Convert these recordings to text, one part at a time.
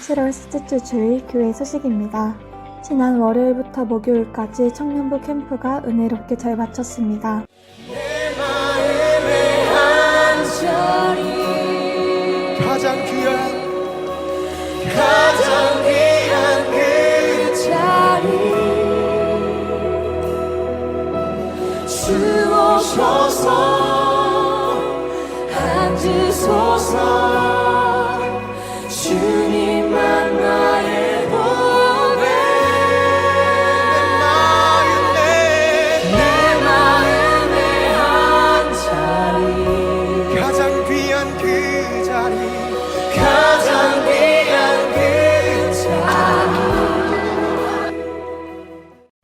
7월 셋째 주 주일 교회 소식입니다. 지난 월요일부터 목요일까지 청년부 캠프가 은혜롭게 잘 마쳤습니다. 가장 귀한 가장 귀한 그 자리 주 오셔서 앉으소서 주님 그그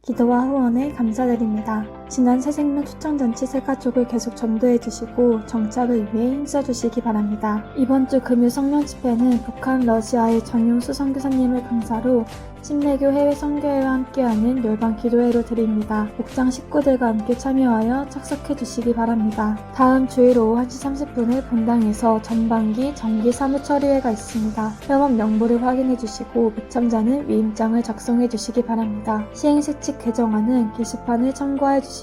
기도와 후원에 감사드립니다. 지난 새생명 초청잔치 새 가족을 계속 전도해 주시고 정착을 위해 힘써 주시기 바랍니다. 이번 주 금요 성령 집회는 북한 러시아의 정용수 선교사님을 강사로 신내교 해외 선교회와 함께하는 열방 기도회로 드립니다. 목장 식구들과 함께 참여하여 착석해 주시기 바랍니다. 다음 주일 오후 1시 30분에 본당에서 전반기 정기 사무 처리회가 있습니다. 협업 명부를 확인해 주시고 미첨자는 위임장을 작성해 주시기 바랍니다. 시행세칙 개정안은 게시판을 참고해 주시기.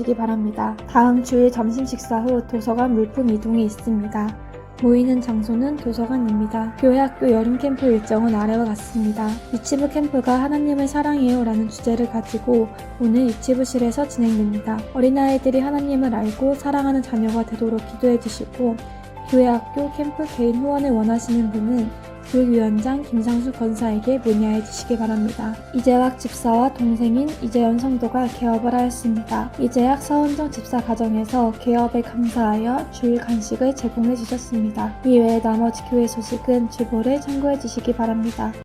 다음 주일 점심 식사 후 도서관 물품 이동이 있습니다. 모이는 장소는 도서관입니다. 교회 학교 여름 캠프 일정은 아래와 같습니다. 유치부 캠프가 하나님을 사랑해요 라는 주제를 가지고 오늘 유치부실에서 진행됩니다. 어린아이들이 하나님을 알고 사랑하는 자녀가 되도록 기도해 주시고 교회 학교 캠프 개인 후원을 원하시는 분은 교육위원장 김상수 권사에게 문의해 주시기 바랍니다. 이재학 집사와 동생인 이재현 성도가 개업을 하였습니다. 이재학 서원정 집사 가정에서 개업에 감사하여 주일 간식을 제공해 주셨습니다. 이외에 나머지 교회 소식은 주보를 참고해 주시기 바랍니다.